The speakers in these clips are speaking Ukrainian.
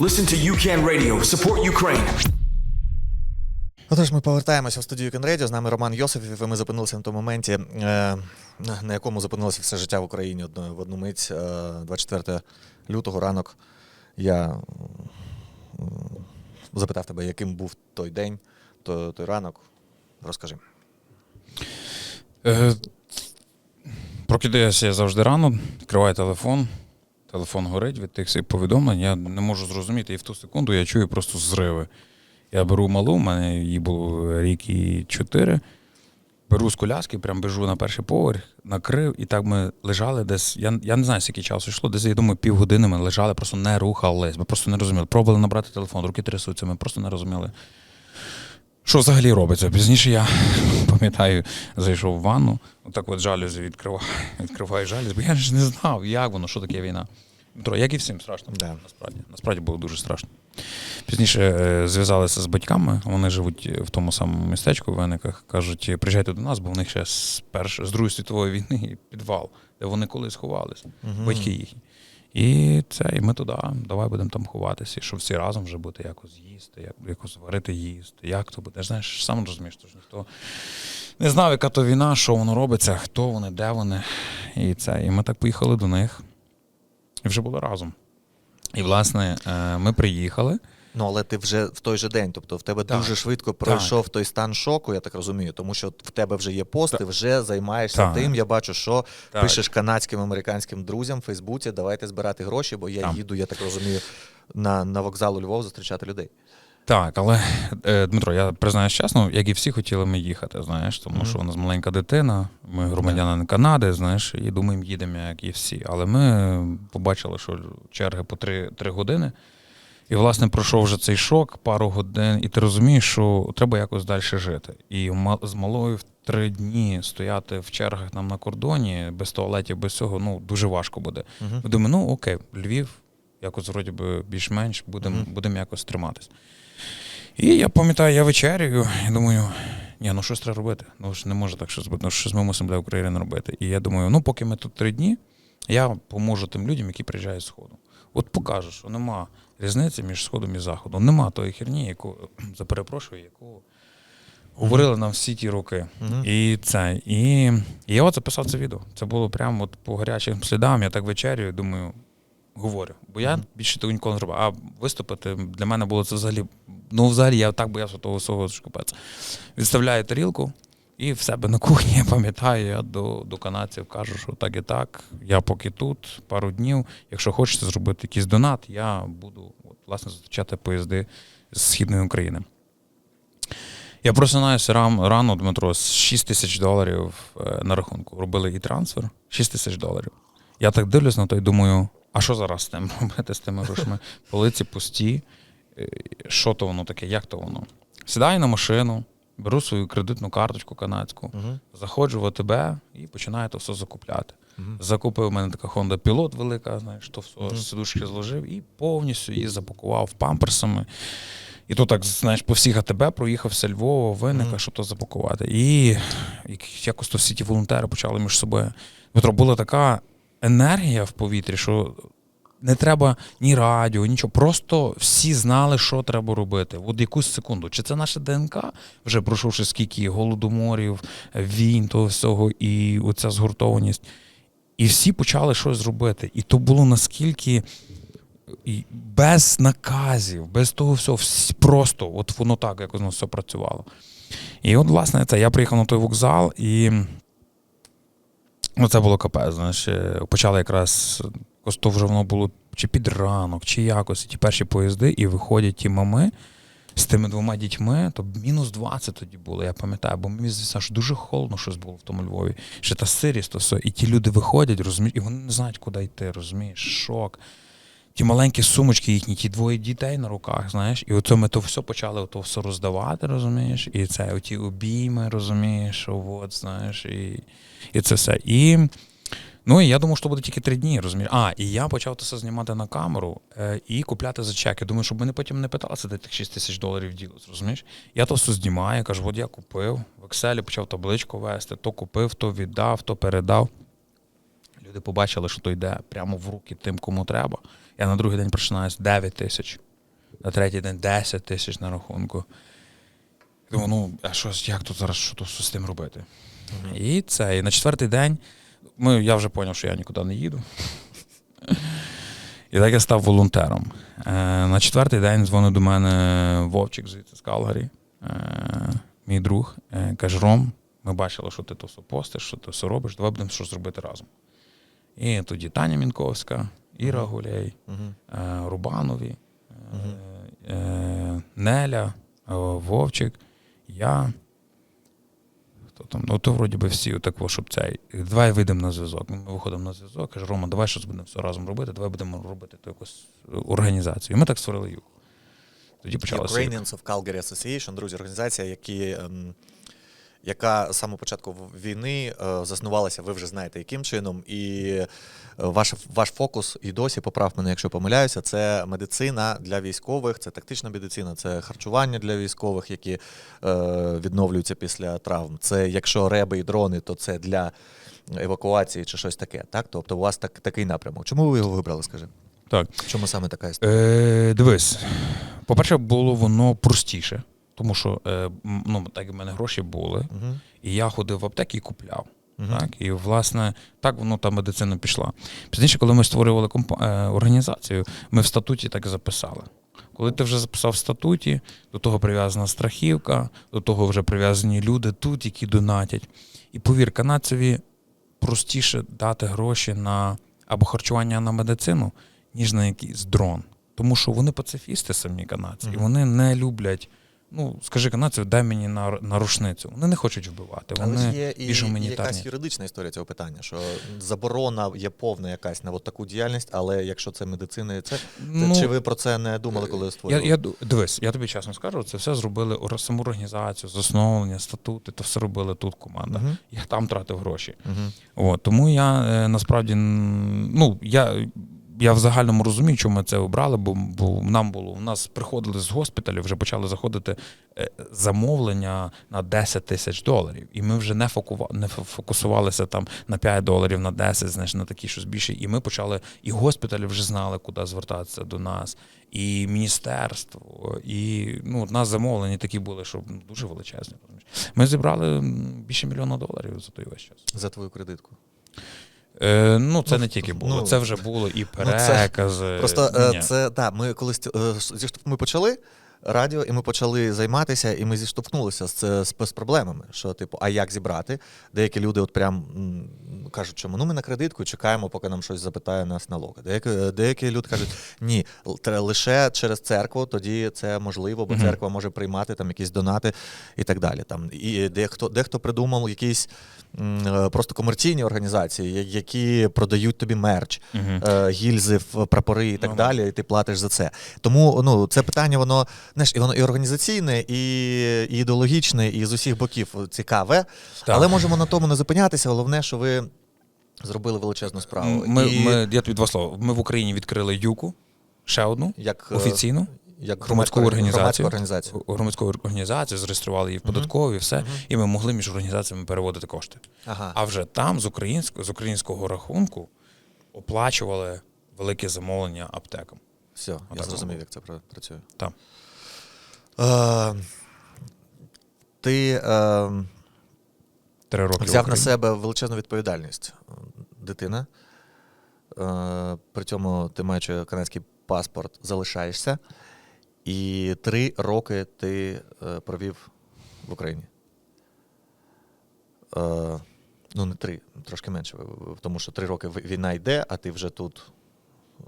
Listen to UCAN Radio. Support Ukraine. Отож, ми повертаємося в студію Кенредіо. З нами Роман Йосифів. І ми зупинилися на тому моменті, е, на- якому зупинилося все життя в Україні одно- в одну мить. Е, 24 лютого ранок. Я запитав тебе, яким був той день, той, той ранок. Розкажи. Е, прокидаюся я завжди рано, відкриваю телефон, телефон горить від тих всіх повідомлень. Я не можу зрозуміти, і в ту секунду я чую просто зриви. Я беру малу, у мене їй було рік і чотири. Беру з коляски, прям біжу на перший поверх, накрив, і так ми лежали десь. Я, я не знаю, скільки часу йшло, десь, я думаю, півгодини ми лежали, просто не рухались. Ми просто не розуміли. Пробували набрати телефон, руки трясуться, ми просто не розуміли. Що взагалі робиться? Пізніше я пам'ятаю, зайшов в ванну, отак от жалюзі відкриваю, відкриваю жалюзі, бо я ж не знав, як воно, що таке війна. Дмитро, як і всім страшно. Да. Насправді. Насправді було дуже страшно. Пізніше е, зв'язалися з батьками, вони живуть в тому самому містечку в Виниках. Кажуть, приїжджайте до нас, бо в них ще з перш, з Другої світової війни підвал, де вони колись ховалися, батьки їхні. І це, і ми туди, давай будемо там ховатися, і щоб всі разом вже бути якось їсти, як, якось варити їсти, як то буде. Знаєш, сам розумієш, то ж ніхто не знав, яка то війна, що воно робиться, хто вони, де вони. І це. І ми так поїхали до них. І вже були разом. І, власне, е, ми приїхали. Ну, але ти вже в той же день, тобто в тебе Так. дуже швидко пройшов той стан шоку, я так розумію, тому що в тебе вже є пост, Так. ти вже займаєшся Так. тим. Я бачу, що Так. пишеш канадським американським друзям в Фейсбуці, давайте збирати гроші, бо я Так. їду, я так розумію, на, на вокзал у Львов зустрічати людей. Так, але е, Дмитро, я признаюсь чесно, як і всі хотіли ми їхати, знаєш, тому Мгм. що у нас маленька дитина, ми громадяни Канади, знаєш, і думаємо, їдемо, як і всі. Але ми побачили, що черги по три, три години. І, власне, пройшов вже цей шок, пару годин, і ти розумієш, що треба якось далі жити. І з малою в три дні стояти в чергах нам на кордоні, без туалетів, без цього, ну, дуже важко буде. Ми думаємо, ну окей, Львів, якось вроді би більш-менш будемо Мгм. будем якось триматись. І я пам'ятаю, я вечерюю і думаю, ні, ну щось треба робити. Ну ж не може так щось бути, ну щось ми мусимо для України робити. І я думаю, ну поки ми тут три дні, я поможу тим людям, які приїжджають з Сходу. От покажу, що нема різниці між Сходом і Заходом. Нема тої херні, яку заперепрошую, яку говорили нам всі ті роки. І це. І, і я от записав це відео. Це було прямо от по гарячим слідам. Я так вечерюю, думаю, говорю. Бо я більше того ніколи не зробив. А виступити для мене було це взагалі. Ну, взагалі, я так боявся того всього що капець. Відставляю тарілку. І в себе на кухні, я пам'ятаю, я до, до канадців кажу, що так і так. Я поки тут, пару днів. Якщо хочете зробити якийсь донат, я буду от, власне зустрічати поїзди з Східної України. Я просинаюся ран, рано, Дмитро, з 6 тисяч доларів е, на рахунку. Робили і трансфер 6 тисяч доларів. Я так дивлюсь на то і думаю, а що зараз з тим робити з тими грошима? Полиці пусті. Е, Що то воно таке, як то воно? Сідаю на машину, беру свою кредитну карточку канадську, Угу. заходжу в АТБ і починаю то все закупляти. Мгм. Закупив у мене така Honda Pilot велика, знаєш, то все з сидушки зложив і повністю її запакував памперсами. І то так, знаєш, по всіх АТБ проїхався Львова, Винника, Мгм. щоб то запакувати. І як- якось то всі ті волонтери почали між собою. Дмитро, була така енергія в повітрі, що не треба ні радіо, нічого. Просто всі знали, що треба робити. От якусь секунду. Чи це наша ДНК, вже пройшовши скільки голодоморів, війн, того всього, і оця згуртованість. І всі почали щось робити. І то було наскільки без наказів, без того всього, просто от воно так, як воно все працювало. І от, власне, це я приїхав на той вокзал, і ну, це було капець. Знаєш, е, почали якраз то вже воно було чи під ранок, чи якось ті перші поїзди, і виходять ті мами з тими двома дітьми, то мінус 20 тоді було, я пам'ятаю, бо мені звісно, що дуже холодно щось було в тому Львові. Ще та сирість, то все. І ті люди виходять, розумієш, і вони не знають, куди йти, розумієш, шок. Ті маленькі сумочки їхні, ті двоє дітей на руках, знаєш, і оце ми то все почали ото все роздавати, розумієш, і це оті обійми, розумієш, от, знаєш, і, і це все. І, ну, і я думав, що буде тільки три дні, розумієш. А, і я почав це все знімати на камеру е, і купляти за чеки. Думаю, щоб мене потім не питалися, де тих 6 тисяч доларів ділиться, розумієш? Я то все знімаю, кажу, от я купив, в Excel почав табличку вести, то купив, то віддав, то передав. Люди побачили, що то йде прямо в руки тим, кому треба. Я на другий день починаю 9 тисяч на третій день 10 тисяч на рахунку. Думаю, ну, а що, як тут зараз що, тут з тим робити? І це, і на четвертий день ми, я вже зрозумів, що я нікуди не їду. І так я став волонтером. Е, на четвертий день дзвонить до мене Вовчик звідси з Калгарі, е, мій друг. Е, каже: Ром, ми бачили, що ти то все постиш, що ти все робиш, давай будемо щось робити разом. І тоді Таня Мінковська, Іра Гуляй, Мгм. е, Рубанові, е, е, Неля, Вовчик, я. Хто там? Ну, то вроді би всі отако, щоб цей. Давай вийдемо на зв'язок. Ми виходимо на зв'язок, каже, Рома, давай щось будемо все разом робити, давай будемо робити ту якусь організацію. І ми так створили юг. Тоді почалося. Ukrainians of Calgary Association, друзі, організація, які, ем, яка з самого початку війни е, заснувалася, ви вже знаєте, яким чином. І е, ваш, ваш фокус і досі, поправ мене, якщо помиляюся, це медицина для військових, це тактична медицина, це харчування для військових, які е, відновлюються після травм. Це якщо реби і дрони, то це для евакуації чи щось таке. Так? Тобто у вас так, такий напрямок. Чому ви його вибрали, скажи? Так. Чому саме така історія? Е, дивись, по-перше, було воно простіше, тому що е, ну, так в мене гроші були, Мгм. і я ходив в аптеки і купляв. Мгм. Так, і власне так воно та медицина пішла. Пізніше, коли ми створювали компа- е, організацію, ми в статуті так і записали. Коли ти вже записав в статуті, до того прив'язана страхівка, до того вже прив'язані люди тут, які донатять. І повір, канадцеві простіше дати гроші на або харчування на медицину, ніж на якийсь дрон. Тому що вони пацифісти самі канадці, і вони не люблять. Ну, скажи канадцю, дай мені на, на рушницю. Вони не хочуть вбивати. Вони ж є і, більш і якась юридична історія цього питання, що заборона є повна якась на от таку діяльність, але якщо це медицина, це, це Ну, чи ви про це не думали, коли Я, створювали? я, ду- дивись, я тобі чесно скажу, це все зробили саму організацію, засновлення, статути, то все робили тут команда. Мгм. Я там тратив гроші. Мгм. От, тому я е, насправді ну, я, я в загальному розумію, чому ми це обрали, бо, бо нам було у нас приходили з госпіталю, вже почали заходити е, замовлення на 10 тисяч доларів. І ми вже не, не фокусувалися там на 5 доларів, на 10, знаєш, на такі щось більше. І ми почали, і госпіталі вже знали, куди звертатися до нас, і міністерство, і ну, нас замовлення такі були, що ну, дуже величезні. Ми зібрали більше мільйона доларів за той весь час. За твою кредитку. Е, ну, це Ну, не тільки було, ну, це вже було і це- перекази. Просто е, це так, ми колись е, зіштовх- ми почали радіо, і ми почали займатися, і ми зіштовхнулися з, з, з проблемами. Що, типу, а як зібрати? Деякі люди от прям м, кажуть, чому ну ми на кредитку чекаємо, поки нам щось запитає нас налога. Деякі, деякі люди кажуть, ні, лише через церкву, тоді це можливо, бо церква може приймати там якісь донати і так далі. Там і дехто, дехто придумав якісь м, е, просто комерційні організації, які продають тобі мерч е, гільзи, прапори і так Ну, далі, і ти платиш за це. Тому ну, це питання, воно знаєш, і воно і організаційне, і, і ідеологічне, і з усіх боків цікаве. Так. Але можемо на тому не зупинятися. Головне, що ви зробили величезну справу. Ми, і ми, я тобі два слова. Ми в Україні відкрили ЮКу, ще одну, як, е, офіційну. як Громадську органі- організацію, громадську організацію. громадську організацію, зареєстрували її в податкові, все, Мгм. і ми могли між організаціями переводити кошти. Ага. А вже там з українського, з українського рахунку оплачували велике замовлення аптекам. Все, я зрозумів, як це працює. Так. Е, ти е, Три роки. взяв на себе величезну відповідальність. Дитина. Е, при цьому ти маючи канадський паспорт, залишаєшся. І три роки ти е, провів в Україні. Е, ну, не три, трошки менше. Тому що три роки війна йде, а ти вже тут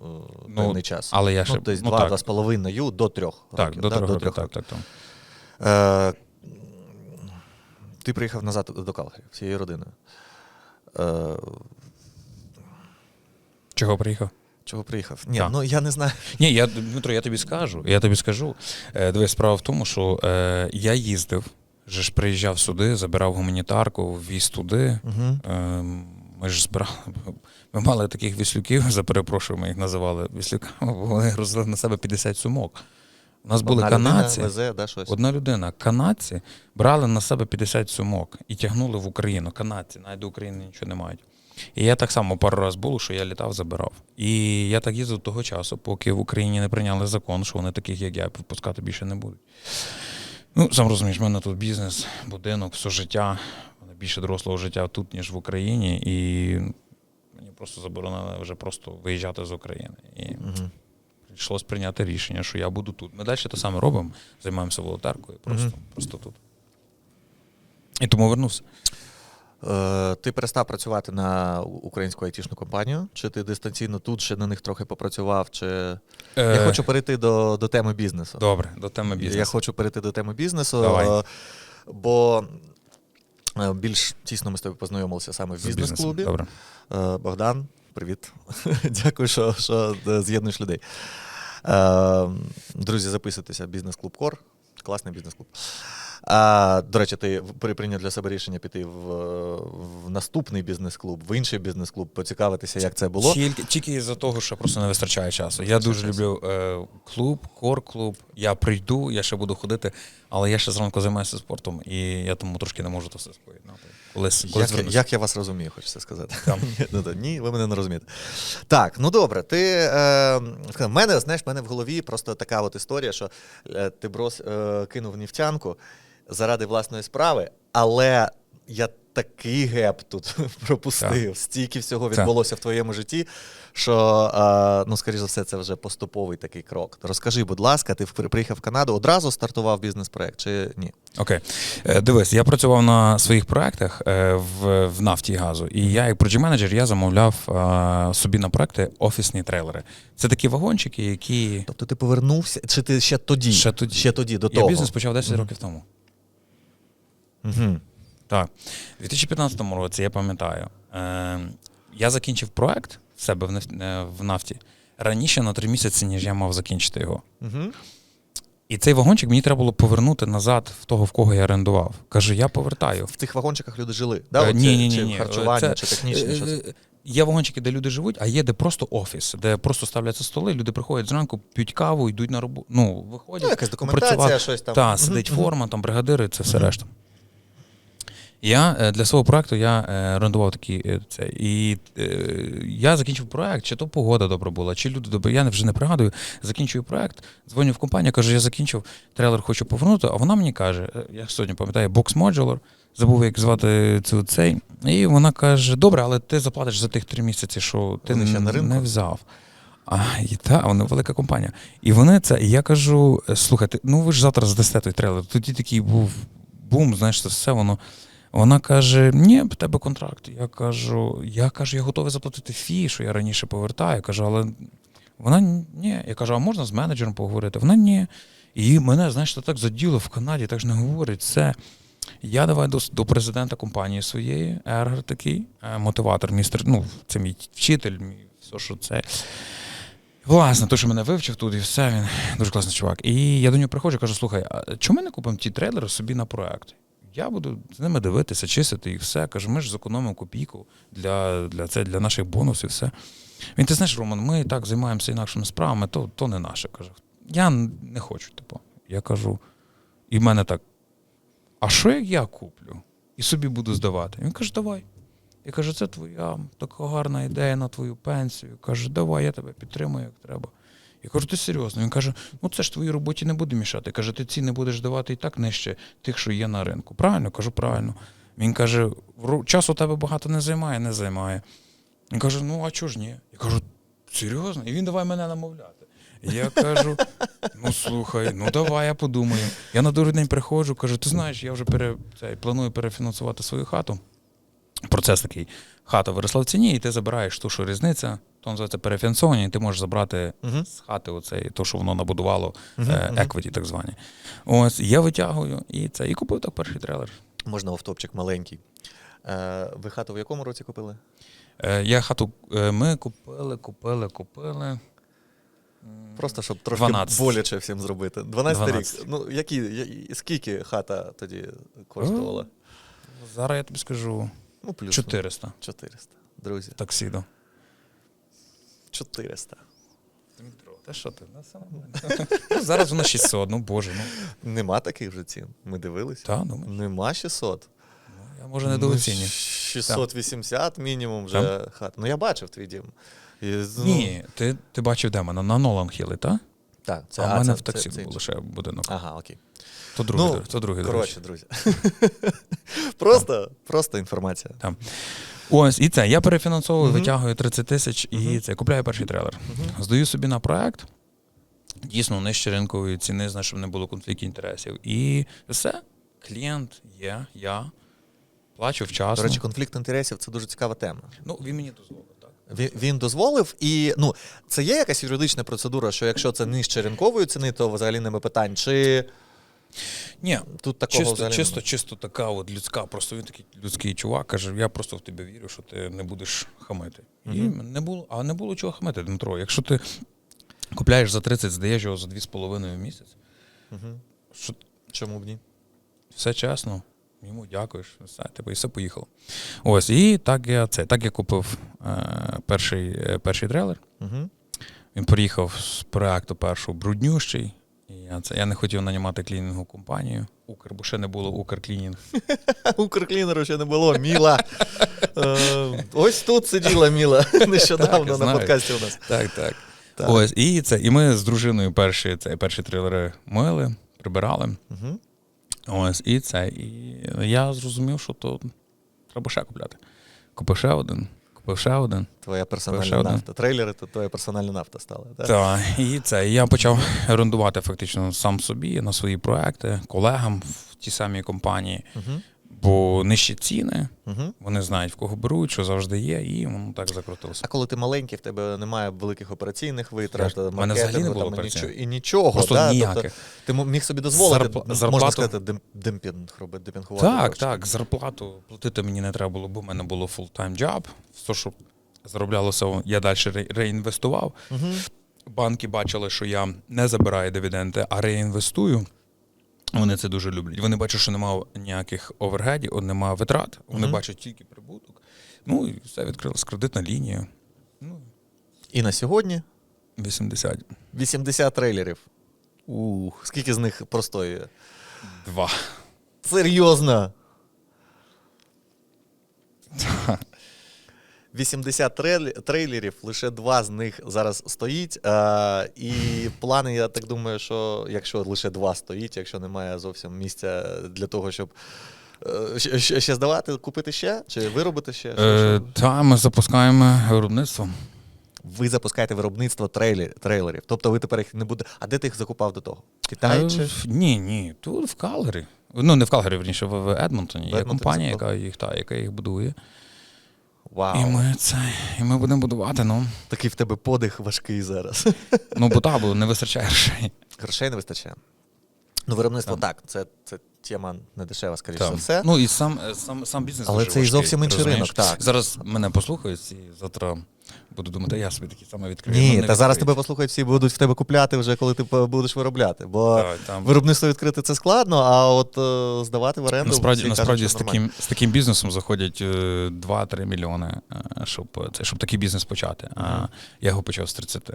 Ну, певний час. Але я ще ну, десь ну, два, так, два з половиною до трьох так, років. до трьох до трьох Так, років. так, так. Е, ти приїхав назад до Калгарі всією родиною. Е, Чого приїхав? чого приїхав? Ні, Так. ну я не знаю. Ні, я Дмитро, я тобі скажу. Я тобі скажу. Е, дивись, справа в тому, що е, я їздив, вже ж приїжджав сюди, забирав гуманітарку, віз туди. Угу. Е, ми ж збирали. Ми мали таких віслюків, за перепрошую, ми їх називали віслюками, бо вони грузили на себе 50 сумок. У нас були канадці. везе, да, щось. Одна людина, канадці, брали на себе 50 сумок і тягнули в Україну. Канадці, навіть до України нічого не мають. І я так само пару разів було, що я літав, забирав. І я так їздив того часу, поки в Україні не прийняли закон, що вони таких, як я, випускати більше не будуть. Ну, сам розумієш, в мене тут бізнес, будинок, все життя, більше дорослого життя тут, ніж в Україні. І мені просто заборонили вже просто виїжджати з України. І Угу. прийшлось прийняти рішення, що я буду тут. Ми далі те саме робимо, займаємося волонтеркою, просто, просто тут. І тому вернувся. Е, ти перестав працювати на українську айтішну компанію? Чи ти дистанційно тут ще на них трохи попрацював? Чи... Я Е, хочу перейти до, до теми бізнесу. Добре, до теми бізнесу. Я хочу перейти до теми бізнесу, Давай. е, бо більш тісно ми з тобою познайомилися саме в бізнес-клубі. Добре. Е, Богдан, привіт. Дякую, що, що е, з'єднуєш людей. Е, Друзі, записуйтеся, бізнес-клуб Кор. Класний бізнес-клуб. А, до речі, ти при- прийняв для себе рішення піти в, в наступний бізнес-клуб, в інший бізнес-клуб, поцікавитися, як це було. Тільки, тільки із-за того, що просто не вистачає часу. Я дуже люблю е, клуб, кор-клуб. Я прийду, я ще буду ходити, але я ще зранку займаюся спортом, і я тому трошки не можу то все споєднати. Колись, колись Як, як я вас розумію, хочеться сказати. Ні, ну, да, ні, ви мене не розумієте. Так, ну добре. Ти е, в мене, знаєш, в мене в голові просто така от історія, що е, ти брос е, кинув нефтянку заради власної справи, але я такий геп тут пропустив, стільки всього Так. відбулося в твоєму житті, що, ну, скоріш за все, це вже поступовий такий крок. Розкажи, будь ласка, ти приїхав в Канаду, одразу стартував бізнес-проект чи ні? Окей. Е, Дивись, я працював на своїх проектах е, в, в нафті і газу, і я, як проджі менеджер, я замовляв собі на проекти офісні трейлери. Це такі вагончики, які. Тобто ти повернувся, чи ти ще тоді? Ще тоді. Ще тоді, до Я того? бізнес почав 10 років тому. Угу. Так. У 2015 році, я пам'ятаю, е, я закінчив проект в себе в, е, в нафті раніше на три місяці, ніж я мав закінчити його. Угу. І цей вагончик мені треба було повернути назад в того, в кого я орендував. Кажу, я повертаю. В тих вагончиках люди жили. Да? Е, ні, ні, ні, ні. харчування, Це, чи технічне. що це? е, Є вагончики, де люди живуть, а є де просто офіс, де просто ставляться столи, люди приходять зранку, п'ють каву, йдуть на роботу. Ну, виходять. Ну, якась документація, попрацювати. щось там. Так, сидить мгм. форма, там бригадири, це все решта. Я е, для свого проекту я е, орендував такі е, це. І я закінчив проект, чи то погода добра була, чи люди добре. Я вже не пригадую. Закінчую проект, дзвоню в компанію, кажу, я закінчив, трейлер хочу повернути. А вона мені каже: я сьогодні пам'ятаю, Box Modular, забув, як звати цю цей. І вона каже: добре, але ти заплатиш за тих три місяці, що ти ще на ринку? не взяв. А, і та, вони велика компанія. І вони це, і я кажу: слухайте, ну ви ж завтра здасте той трейлер. Тоді такий був бум, знаєш, це все воно. Вона каже: ні, в тебе контракт. Я кажу, я кажу, я готовий заплатити фі, що я раніше повертаю. Я кажу, але вона ні. Я кажу, а можна з менеджером поговорити? Вона ні. І мене, знаєш, так заділо в Канаді, так ж не говорить. Це я давай до, до президента компанії своєї, Ергер такий, е, мотиватор, містер, ну, це мій вчитель, мій все, що це. Власне, то, що мене вивчив тут, і все, він дуже класний чувак. І я до нього приходжу кажу: слухай, а чому ми не купимо ті трейлери собі на проект? Я буду з ними дивитися, чистити і все. Кажу, ми ж зекономимо копійку для, для, це, для наших бонусів, все. Він, ти знаєш, Роман, ми так займаємося інакшими справами, то, то не наше. Каже. Я не хочу, типу. Я кажу, і в мене так. А що як я куплю? І собі буду здавати. Він каже, давай. Я кажу, це твоя така гарна ідея на твою пенсію. Каже, давай, я тебе підтримую, як треба. Я кажу, ти серйозно? Він каже, ну це ж твоїй роботі не буде мішати. Каже, ти ціни будеш давати і так нижче тих, що є на ринку. Правильно? Кажу, правильно. Він каже, «Ру- часу тебе багато не займає, не займає. Він каже, ну а чого ж ні? Я кажу, серйозно? І він давай мене намовляти. Я кажу: ну слухай, ну давай я подумаю. Я на другий день приходжу, кажу, ти знаєш, я вже пере, цей, планую перефінансувати свою хату. Процес такий: хата виросла в ціні, і ти забираєш ту, що різниця, то називається перефінансування, і ти можеш забрати Мгм. з хати оцей, то, що воно набудувало, Мгм, е, еквіті, так звані. Ось, я витягую і це, і купив так перший трейлер. Можна офтопчик маленький. Е, ви хату в якому році купили? Е, я хату, е, ми купили, купили, купили. Просто щоб трошки 12. боляче всім зробити. 12 рік. Ну, які, скільки хата тоді коштувала? Зараз я тобі скажу Ну, плюс 400 400. Друзі, таксідо. 400. Дмитро, та що ти? Ну, все нормально. Ну, Зараз воно 600, ну боже, ну. Нема таких вже цін. Ми дивилися. Та, думаєш? Нема 600. Ну, Я може недооцінюю. Ну, 680 мінімум вже хат. Ну я бачив твій дім. І, ну, Ні, ти, ти бачив, де мене? На Нолан Хілі, так? Так, це, А в мене це- в таксі це- це був лише будинок. Ага, окей. То другий, Ну, то другий. Коротше, друзі. просто, просто інформація. Там. Ось, і це. Я перефінансовую, витягую 30 тисяч і це купляю перший трейлер. Здаю собі на проект. Дійсно, нижче ринкової ціни, знаєш, щоб не було конфліктів інтересів. І все. Клієнт є, я плачу вчасно. До речі, конфлікт інтересів це дуже цікава тема. ну, він мені дозволив. Він, він дозволив, і ну це є якась юридична процедура, що якщо це нижче ринкової ціни, то взагалі нема питань. Чи Ні, тут такого чисто, взагалі чисто, чисто така от людська, просто він такий людський чувак, каже, я просто в тебе вірю, що ти не будеш хамити. І не було, а не було чого хамити, Дмитро. Якщо ти купляєш за 30, здаєш його за 2,5 в місяць, що Чому б ні? все чесно, йому дякуєш, все, типу, і все поїхало. Ось, і так я це, так я купив е, перший, е, перший трейлер. Угу. Він приїхав з проекту першого бруднющий. Я, це, я не хотів нанімати клінінгову компанію. Укр, бо ще не було Укрклінінг. Укрклінеру ще не було. Міла. Е, ось тут сиділа Міла нещодавно на подкасті у нас. Так, так. Ось, і це. І ми з дружиною перші, це, перші трейлери мили, прибирали. Угу. Ось, і це. І я зрозумів, що то треба ще купляти. Купив ще один, купив ще один. Твоя персональна нафта. Трейлери то твоя персональна нафта стала. Так? Так, і це. Я почав орендувати фактично сам собі на свої проекти, колегам в тій самій компанії. Угу. Бо нижчі ціни, Угу. вони знають, в кого беруть, що завжди є, і воно так закрутилося. А коли ти маленький, в тебе немає великих операційних витрат, ж- мене взагалі не було там, і нічого, і нічого. Просто да? ніяких. Тобто, ти міг собі дозволити, зарплату- можна сказати, демпінг робити, демпінгувати. Так, трошки. так, зарплату платити мені не треба було, бо в мене було full-time job. Все, що зароблялося, я далі ре- реінвестував. Угу. Банки бачили, що я не забираю дивіденди, а реінвестую. Вони це дуже люблять. Вони бачать, що немає ніяких овергедів, немає витрат. Вони Мгм. бачать тільки прибуток. Ну і все відкрилось кредитна лінія. Ну, І на сьогодні 80. 80 трейлерів. Ух, скільки з них простої? Два. Серйозно. 80 трейлерів, лише два з них зараз стоїть. Е, і плани, я так думаю, що якщо лише два стоїть, якщо немає зовсім місця для того, щоб ще, ще- здавати, купити ще чи виробити ще. Е, та ми запускаємо виробництво. Ви запускаєте виробництво трейлер, трейлерів. Тобто ви тепер їх не буде. А де ти їх закупав до того? Китай Е, чи? Ні, ні, тут в Калгарі. Ну, не в Калгарі, верніше, в, в Едмонтоні. В Є Едмонтоні компанія, закупав. яка їх, та, яка їх будує. Вау. І ми це, і ми будемо будувати. Ну, Такий в тебе подих важкий зараз. ну бо та, бо не вистачає грошей. Грошей не вистачає. Ну, виробництво так, це, це тема не дешева, скоріше за все. Ну і сам, е, сам, сам бізнес. Але дуже це і зовсім інший ринок, так. Зараз мене послухають і завтра буду думати, я собі такий саме відкрию. Ні, Ну, та зараз тебе послухають всі будуть в тебе купляти вже, коли ти будеш виробляти. Бо Так, там. виробництво відкрити це складно, а от е, здавати в оренду. Насправді, всі насправді кажуть, з, таким, з таким бізнесом заходять е, 2-3 мільйони, е, щоб, це, щоб такий бізнес почати. А я його почав з 30.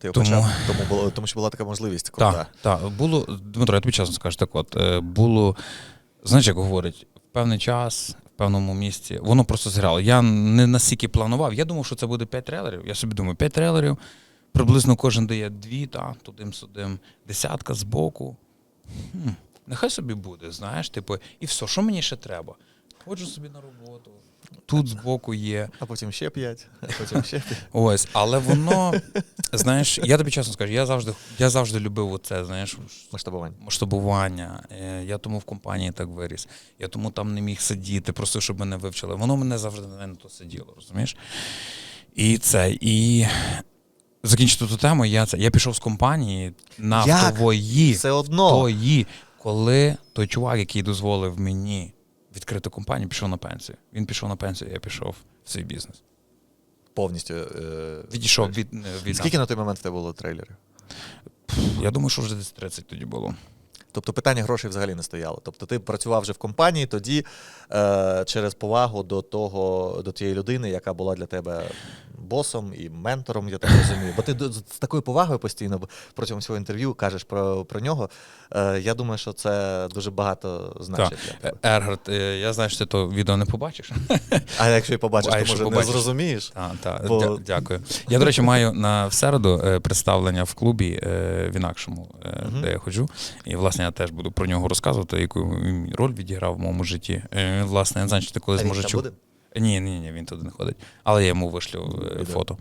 Ти тому- почав, тому, було, тому що була така можливість. Крута. Так, так. Було, Дмитро, я тобі чесно скажу, так от, е, було, знаєш, як говорять, в певний час, в певному місці, воно просто зграло. Я не настільки планував. Я думав, що це буде 5 трейлерів. Я собі думаю, 5 трейлерів, приблизно кожен дає дві, та, тудим-сюдим, десятка збоку. Хм, нехай собі буде, знаєш, типу, і все, що мені ще треба? Ходжу собі на роботу, тут збоку є. А потім ще п'ять, а потім ще п'ять. Ось, але воно, знаєш, я тобі чесно скажу, я завжди, я завжди любив оце, знаєш, Масштабування. масштабування. Е, Я тому в компанії так виріс. Я тому там не міг сидіти, просто щоб мене вивчили. Воно мене завжди на то сиділо, розумієш? І це, і закінчити ту тему, я це. Я пішов з компанії нафтової, Все одно. тої, коли той чувак, який дозволив мені відкрити компанію, пішов на пенсію. Він пішов на пенсію, я пішов в свій бізнес. Повністю. Е, Відійшов від, е, від Скільки на той момент в тебе було трейлерів? Я думаю, що вже десь 30 тоді було. Тобто питання грошей взагалі не стояло. Тобто ти працював вже в компанії тоді е, через повагу до того, до тієї людини, яка була для тебе босом і ментором, я так розумію. Бо ти з такою повагою постійно протягом всього інтерв'ю кажеш про, про нього. Е, я думаю, що це дуже багато значить для тебе. Ергард, е, я знаю, що ти то відео не побачиш. А якщо і побачиш, А то може побачиш? не зрозумієш. Так, так, Бо- дя- дякую. Я, до речі, маю на середу е, представлення в клубі е, в інакшому, де я ходжу. І, власне, я теж буду про нього розказувати, яку він роль відіграв в моєму житті. Е, Власне, я не знаю, чи ти колись А він може чув. Ні, ні, ні, він туди не ходить. Але я йому вишлю е, Відео. фото.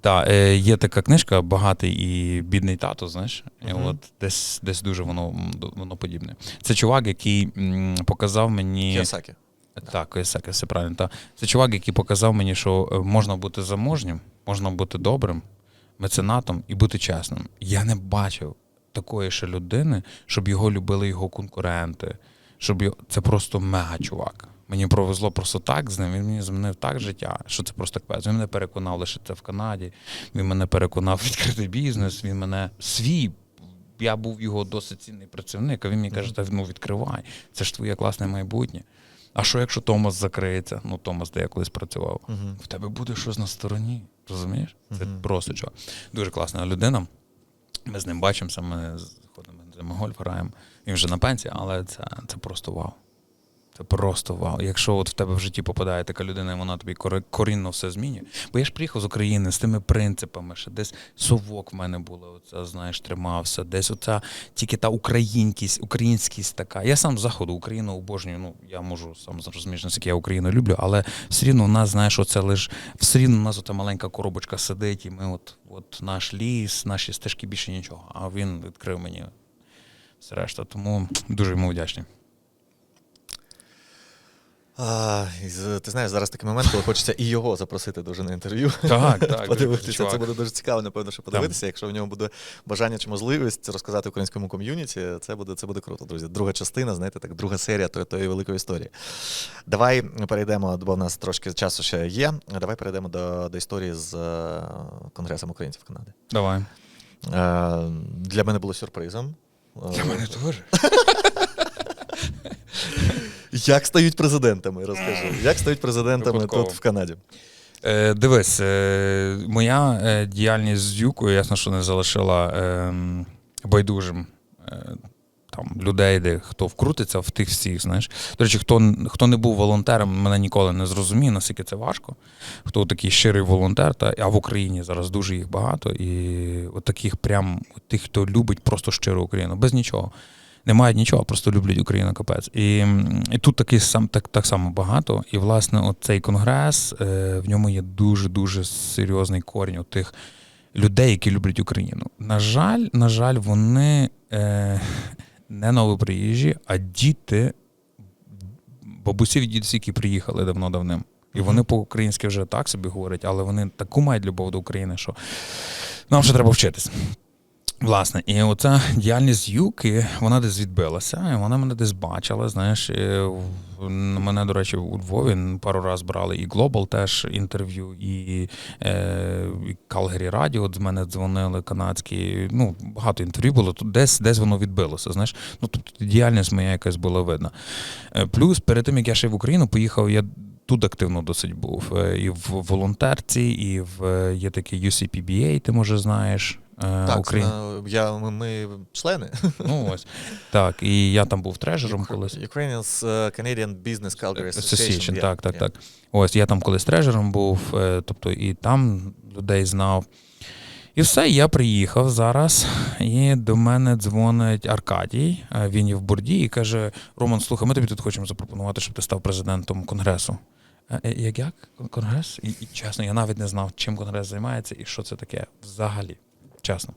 Так, е, є така книжка Багатий і бідний тато, знаєш. І Мгм. от десь, десь дуже воно, воно подібне. Це чувак, який м, показав мені. Кіосакі. Так, Койсаки, все правильно. Та. Це чувак, який показав мені, що е, можна бути заможнім, можна бути добрим, меценатом і бути чесним. Я не бачив такої ще людини, щоб його любили його конкуренти. Щоб його... Це просто мега чувак. Мені повезло просто так з ним. Він мені змінив так життя, що це просто капець. Він мене переконав це в Канаді. Він мене переконав відкрити бізнес. Він мене свій. Я був його досить цінний працівник, а він мені каже, та ну відкривай, це ж твоє класне майбутнє. А що якщо Томас закриється? Ну, Томас, де я колись працював, Мгм. в тебе буде щось на стороні. Розумієш? Це Мгм. просто чувак. Дуже класна людина. Ми з ним бачимося, ми ходимо гольф граємо. Він вже на пенсії, але це, це просто вау. Це просто вау. Якщо от в тебе в житті попадає така людина, і вона тобі корінно все змінює. Бо я ж приїхав з України з тими принципами, що десь совок в мене було, оце, знаєш, тримався, десь оця тільки та українськість, українськість така. Я сам з заходу Україну обожнюю. Ну я можу сам розумієш, наскільки я Україну люблю, але все рівно у нас, знаєш, оце лиш все рівно у нас ота маленька коробочка сидить, і ми от, от наш ліс, наші стежки більше нічого. А він відкрив мені решта. Тому дуже йому вдячний. А, ти знаєш, зараз такий момент, коли хочеться і його запросити дуже на інтерв'ю. Так, так. подивитися. чувак. Це буде дуже цікаво, напевно, що подивитися. Якщо в нього буде бажання чи можливість розказати українському ком'юніті, це буде, це буде круто, друзі. Друга частина, знаєте, так, друга серія тої, тої великої історії. Давай перейдемо, бо в нас трошки часу ще є. Давай перейдемо до, до історії з е, Конгресом українців Канади. Давай. Е, для мене було сюрпризом. Для мене теж. Як стають президентами, розкажи. Як стають президентами Випадково. тут в Канаді? Е, дивись, е, моя е, діяльність з Дюкою, ясно, що не залишила е, байдужим. Е, там людей, де хто вкрутиться в тих всіх, знаєш. До речі, хто, хто не був волонтером, мене ніколи не зрозуміє, наскільки це важко. Хто такий щирий волонтер, та, а в Україні зараз дуже їх багато. І от таких прям тих, хто любить просто щиру Україну, без нічого. Не мають нічого, просто люблять Україну капець. І, і тут такий сам так, так само багато. І, власне, от цей конгрес, е, в ньому є дуже-дуже серйозний корінь у тих людей, які люблять Україну. На жаль, на жаль, вони е, не новоприїжджі, а діти бабусів і дідусі, які приїхали давно-давним. І вони по-українськи вже так собі говорять, але вони таку мають любов до України, що нам ще треба вчитись. Власне, і оця діяльність Юки, вона десь відбилася, і вона мене десь бачила. Знаєш, і мене, до речі, у Львові пару разів брали і Global теж інтерв'ю, і, е, і Radio от з мене дзвонили канадські. Ну, багато інтерв'ю було. Тут десь, десь воно відбилося. Знаєш, ну тобто діяльність моя якась була видна. Е, Плюс перед тим, як я ще в Україну поїхав, я тут активно досить був. Е, І в волонтерці, і в є такий UCPBA, ти може знаєш. Е, Так, на- я, ми, ми члени. Ну ось так. І я там був трежером колись. Ukrainians uh, Canadian Business Calgary Association. Association, yeah, так, так, yeah. так. Ось я там колись трежером був, е, тобто і там людей знав. І все, я приїхав зараз, і до мене дзвонить Аркадій. е, Він є в борді і каже: Роман, слухай, ми тобі тут хочемо запропонувати, щоб ти став президентом конгресу. Е, е, Як як? Конгрес? І, і чесно, я навіть не знав, чим конгрес займається і що це таке взагалі. Чесно.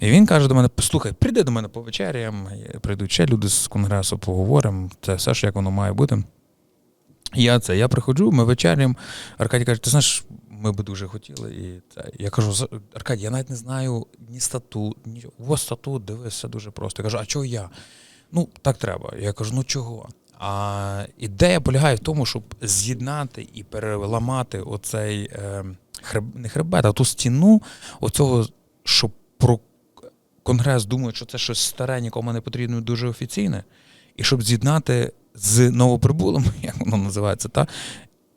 І він каже до мене: слухай, прийди до мене по вечерям, прийдуть ще люди з конгресу, поговоримо. Це все ж як воно має бути. Я це, я приходжу, ми вечерям. Аркадій каже, ти знаєш, ми би дуже хотіли. І це. Я кажу, «За- Аркадій, я навіть не знаю ні статут. Ось статут, дивись, все дуже просто. Я кажу, а чого я? Ну, так треба. Я кажу, ну чого? А ідея полягає в тому, щоб з'єднати і переламати оцей е, хреб, не хребет, а ту стіну оцього, що про конгрес думають, що це щось старе, нікому не потрібно, дуже офіційне, і щоб з'єднати з новоприбулим, як воно називається, та,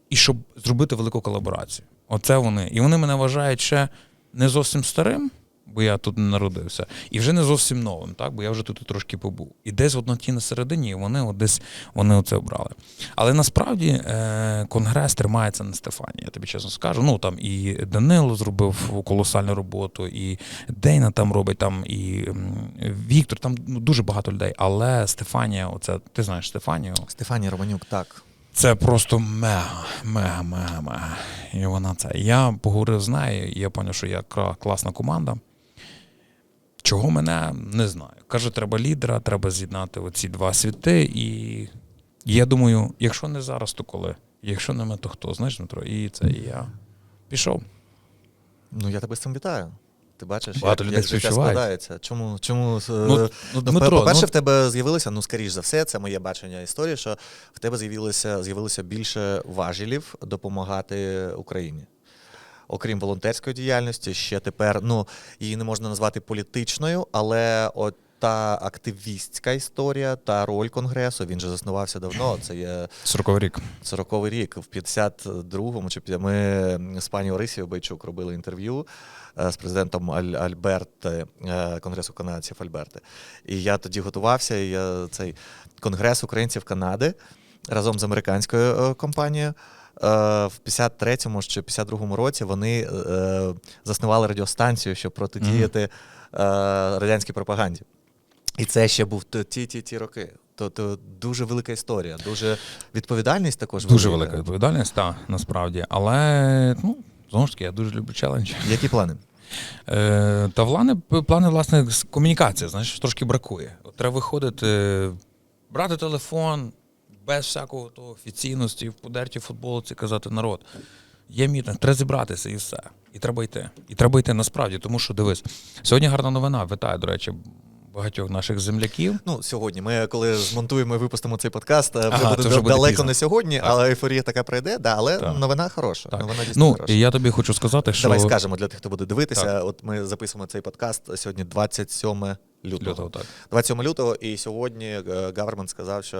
і щоб зробити велику колаборацію. Оце вони. І вони мене вважають ще не зовсім старим, бо я тут не народився, і вже не зовсім новим, так? бо я вже тут трошки побув. І десь от на на середині вони от десь вони оце обрали. Але насправді е, конгрес тримається на Стефані, я тобі чесно скажу. Ну там і Данило зробив колосальну роботу, і Дейна там робить, там і Віктор, там ну, дуже багато людей. Але Стефанія, оце ти знаєш Стефанію, Стефанія Романюк, так. це просто мега, мега, мега, мега. І вона це. Я поговорив з нею, і я зрозумів, що я класна команда. Чого мене не знаю. Каже, треба лідера, треба з'єднати оці два світи. І я думаю, якщо не зараз, то коли? Якщо не ми, то хто? Знаєш, Дмитро? І це і я пішов. Ну, я тебе з цим вітаю. Ти бачиш, Багато як, людей як життя складається. Чому, чому е, Ну, ну, Ну, Дмитро, по-перше, ну- в тебе з'явилося, ну скоріш за все, це моє бачення історії, що в тебе з'явилося, з'явилося більше важелів допомагати Україні. Окрім волонтерської діяльності, ще тепер, ну, її не можна назвати політичною, але от та активістська історія, та роль Конгресу, він же заснувався давно. Це є 40 рік. 40-й рік, в 52-му, чи ми з пані Орисією Бойчук робили інтерв'ю е, з президентом Аль- Альберти, е, Конгресу канадців Альберти. І я тоді готувався, і я цей Конгрес українців Канади разом з американською е, компанією. Е, В 53-му чи 52-му році вони е, заснували радіостанцію, щоб протидіяти е, радянській пропаганді. І це ще був ті ті ті роки. То, то дуже велика історія, дуже відповідальність також Дуже велика відповідальність, так, насправді. Але ну, знову ж таки, я дуже люблю челендж. Які плани? Е, та плани, плани, власне, комунікація, знаєш, трошки бракує. От треба виходити, брати телефон без всякого того офіційності, в подерті футболці казати народ. Є мітинг, треба зібратися і все. І треба йти. І треба йти насправді, тому що дивись, сьогодні гарна новина. Вітаю, до речі, багатьох наших земляків. Ну, сьогодні. Ми коли змонтуємо і випустимо цей подкаст, е, вже Ага, буде це вже буде далеко пізно. не сьогодні, Так. але ейфорія така прийде. Да, але Так. новина хороша. Так. Новина дійсно Ну, хороша. і я тобі хочу сказати, що Давай скажемо для тих, хто буде дивитися. Так. От ми записуємо цей подкаст сьогодні 27 лютого. Лютого, так. 27 лютого, і сьогодні е, Гавермент сказав, що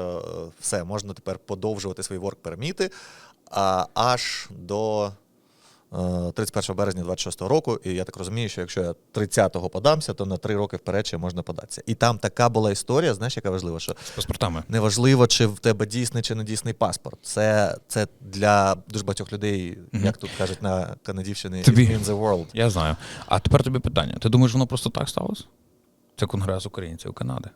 е, все, можна тепер подовжувати свої ворк перміти аж до 31 березня 26 року. І я так розумію, що якщо я 30-го подамся, то на три роки вперед ще можна податися. І там така була історія, знаєш, яка важлива, що з паспортами. неважливо, чи в тебе дійсний чи не дійсний паспорт. Це, це для дуже багатьох людей, як тут кажуть на канадівщині, Тобі- in the world. Я знаю. А тепер тобі питання. Ти думаєш, воно просто так сталося? Це Конгрес українців Канади.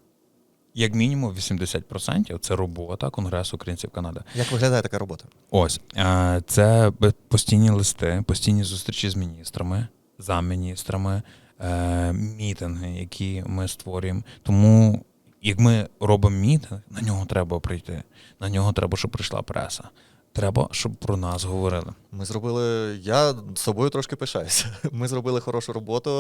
Як мінімум 80% це робота Конгресу українців Канади. Як виглядає така робота? Ось е, це постійні листи, постійні зустрічі з міністрами, замміністрами, міністрами, мітинги, які ми створюємо. Тому як ми робимо мітинг, на нього треба прийти. На нього треба, щоб прийшла преса. Треба, щоб про нас говорили. Ми зробили. Я собою трошки пишаюся. Ми зробили хорошу роботу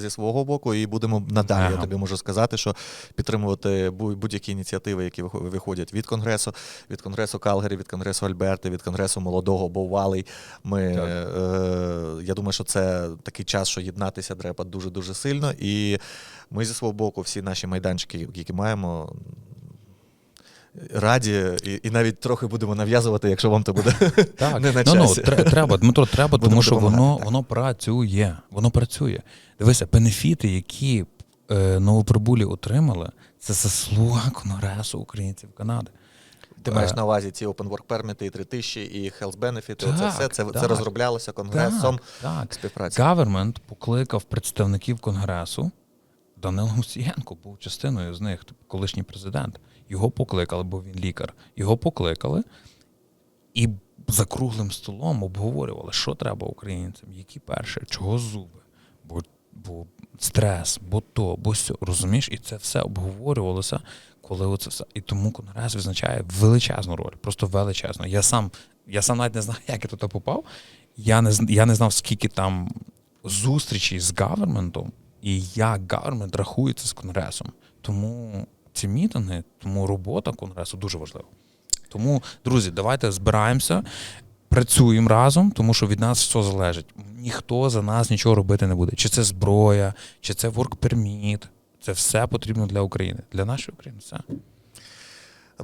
зі свого боку, і будемо надалі. Я тобі можу сказати, що підтримувати будь-які ініціативи, які вихо- виходять від конгресу, від конгресу Калгарі, від конгресу Альберти, від конгресу молодого Бовалий. Ми Так. е, я думаю, що це такий час, що єднатися треба дуже дуже сильно. І ми зі свого боку, всі наші майданчики, які маємо. Раді і, і навіть трохи будемо нав'язувати, якщо вам то буде Так, не на ну, ну, треба, Дмитро, треба, тому що воно, воно працює. Воно працює. Дивися, бенефіти, які е, новоприбулі отримали, це заслуга Конгресу українців Канади. Ти Е, маєш на увазі ці open work permit, і 3000, і health benefit, це Так, все це, це розроблялося конгресом Так, так. співпраці. Гавермент покликав представників Конгресу. Данило Мусієнко був частиною з них, колишній президент. Його покликали, бо він лікар. Його покликали і за круглим столом обговорювали, що треба українцям, які перше, чого зуби, бо, бо стрес, бо то, бо сьо. Розумієш? І це все обговорювалося, коли оце все. І тому Конгрес визначає величезну роль, просто величезну. Я сам, я сам навіть не знаю, як я туди попав. Я не, я не знав, скільки там зустрічей з гаверментом і як гавермент рахується з Конгресом. Тому ці мітинги, тому робота Конгресу дуже важлива. Тому, друзі, давайте збираємося, працюємо разом, тому що від нас все залежить. Ніхто за нас нічого робити не буде. Чи це зброя, чи це permit. Це все потрібно для України. Для нашої України все.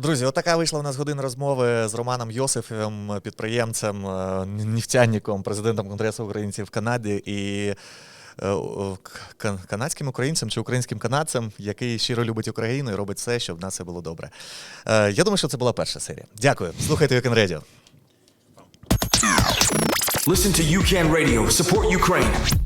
Друзі, отака вийшла у нас година розмови з Романом Йосифовим, підприємцем, е, нефтяником, президентом Конгресу українців в Канаді і канадським українцем чи українським канадцем, який щиро любить Україну і робить все, щоб в нас все було добре. Е, Я думаю, що це була перша серія. Дякую. Слухайте Weekend Radio. Listen to UCAN Radio. Support Ukraine.